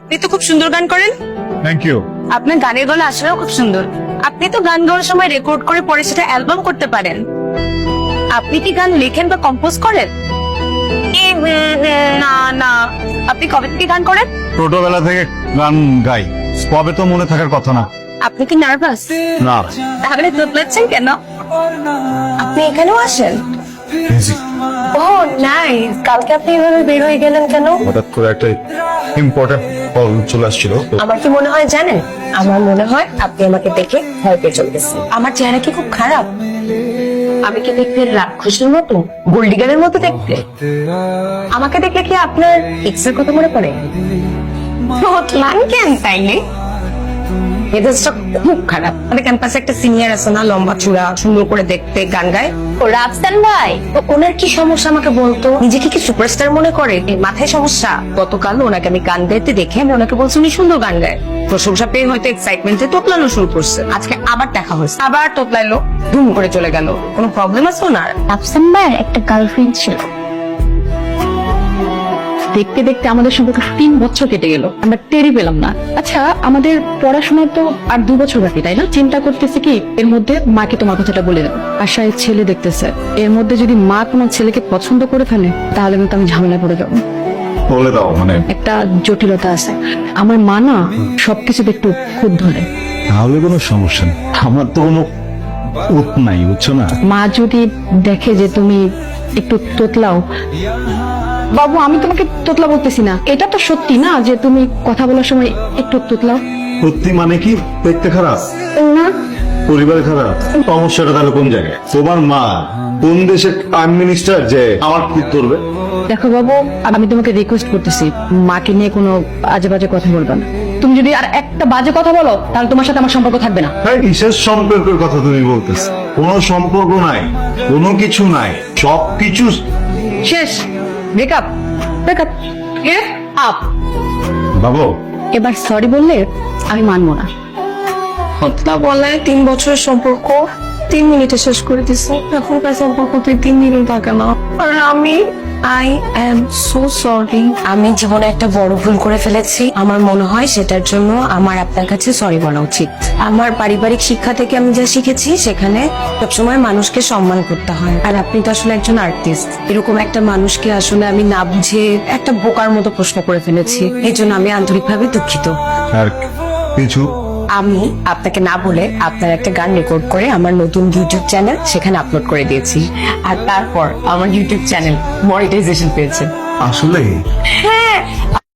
আপনি তো খুব সুন্দর গান করেন। থ্যাংক ইউ আপনার গানের গলা আসলেও খুব সুন্দর। আপনি তো গান গাওয়ার সময় রেকর্ড করে পরে সেটা অ্যালবাম করতে পারেন। আপনি কি গান লেখেন বা কম্পোজ করেন? না না আপনি কবে থেকে গান করেন? ছোটবেলা থেকে গান গাই। কবে তো মনে থাকার কথা না। আপনি কি নার্ভাস না। তাহলে তোতলাচ্ছেন কেন? আপনি এখানেও আসেন। ও কালকে আপনি এভাবে বের হয়ে গেলেন কেন? হঠাৎ করে একটা ইম্পর্টেন্ট কল চলে আসছিল আমার কি মনে হয় জানেন? আমার মনে হয় আপনি আমাকে দেখে ভয় পেয়ে চলতেছেন আমার চেহারা কি খুব খারাপ? আমি কি দেখতে রাক্ষসের মতো? গোল্ডিগারের মতো দেখতে? আমাকে দেখলে কি আপনার এক্সের কথা মনে পড়ে? তোতলান কেন তাইলে? মেজাজটা খুব খারাপ। আমাদের ক্যাম্পাসে একটা সিনিয়র আছে না লম্বা চূড়া সুন্দর করে দেখতে গান গায়। ও রাফসান ভাই? তো ওনার কি সমস্যা আমাকে বলতো? নিজেকে কি সুপারস্টার মনে করে? মাথায় সমস্যা। গতকাল ওনাকে আমি গান গাইতে দেখে আমি ওনাকে বলছি উনি সুন্দর গান গায়। প্রশংসা পেয়ে হয়তো এক্সাইটমেন্টে তোতলানো শুরু করছে। আজকে আবার দেখা হয়েছে। আবার তোতলাইলো ধুম করে চলে গেল। কোনো প্রবলেম আছে ওনার? রাফসান ভাইয়ের একটা গার্লফ্রেন্ড ছিল। দেখতে দেখতে আমাদের সম্পর্ক তিন বছর কেটে গেল। আমরা টেরই পেলাম না। আচ্ছা আমাদের পড়াশোনা তো আর দু বছর বাকি তাই না? চিন্তা করতেছে কি এর মধ্যে মাকে তোমার কথাটা বলে দেবো। আশায় ছেলে দেখতেছে। এর মধ্যে যদি মা কোনো ছেলেকে পছন্দ করে ফেলে তাহলে কিন্তু আমি ঝামেলায় পড়ে যাব। বলে দাও মানে। একটা জটিলতা আছে। আমার মা না সবকিছুতে একটু খুদ ধরে তাহলে কোনো সমস্যা নেই। আমার তো কোনো নাই বুঝছ না? মা যদি দেখে যে তুমি একটু তোতলাও বাবু আমি তোমাকে তোতলা বলতেছি না। এটা তো সত্যি না যে তুমি কথা বলার সময় একটু তোতলাও? সত্যি মানে কি? দেখতে খারাপ? না। পরিবার খারাপ? সমস্যাটা তাহলে কোন জায়গায়? তোমার মা কোন দেশের প্রাইম মিনিস্টার যে আমার কি করবে? দেখো বাবু আমি তোমাকে রিকোয়েস্ট করতেছি। মাকে নিয়ে কোনো আজে বাজে কথা বলবে না। তুমি যদি আর একটা বাজে কথা বলো তাহলে তোমার সাথে আমার সম্পর্ক থাকবে না। হ্যাঁ কিসের সম্পর্কের কথা তুমি বলতেছ? কোনো সম্পর্ক নাই কোনো কিছু নাই সব কিছু শেষ। ব্রেকআপ ব্রেকআপ আপ বাবু। এবার সরি বললে আমি মানবো না। হত্যা বলে তিন বছরের সম্পর্ক। তিন মিনিটে শেষ করে দিছে। এখনকার সম্পর্ক তুই তিন মিনিট থাকে না। আর আমি আই এম সো সরি আমি জীবনে একটা বড় ভুল করে ফেলেছি। আমার মনে হয় সেটার জন্য আমার আপনার কাছে সরি বলা উচিত। আমার পারিবারিক শিক্ষা থেকে আমি যা শিখেছি, সেখানে সবসময় মানুষকে সম্মান করতে হয়। আর আপনি তো আসলে একজন আর্টিস্ট এরকম একটা মানুষকে আসলে আমি না বুঝে একটা বোকার মতো প্রশ্ন করে ফেলেছি। এই জন্য আমি আন্তরিকভাবে দুঃখিত। আর কিছু আমি আপনাকে না বলে আপনার একটা গান রেকর্ড করে আমার নতুন ইউটিউব চ্যানেল সেখানে আপলোড করে দিয়েছি। আর তারপর আমার ইউটিউব চ্যানেল মনিটাইজেশন পেয়েছে। আসলে হ্যাঁ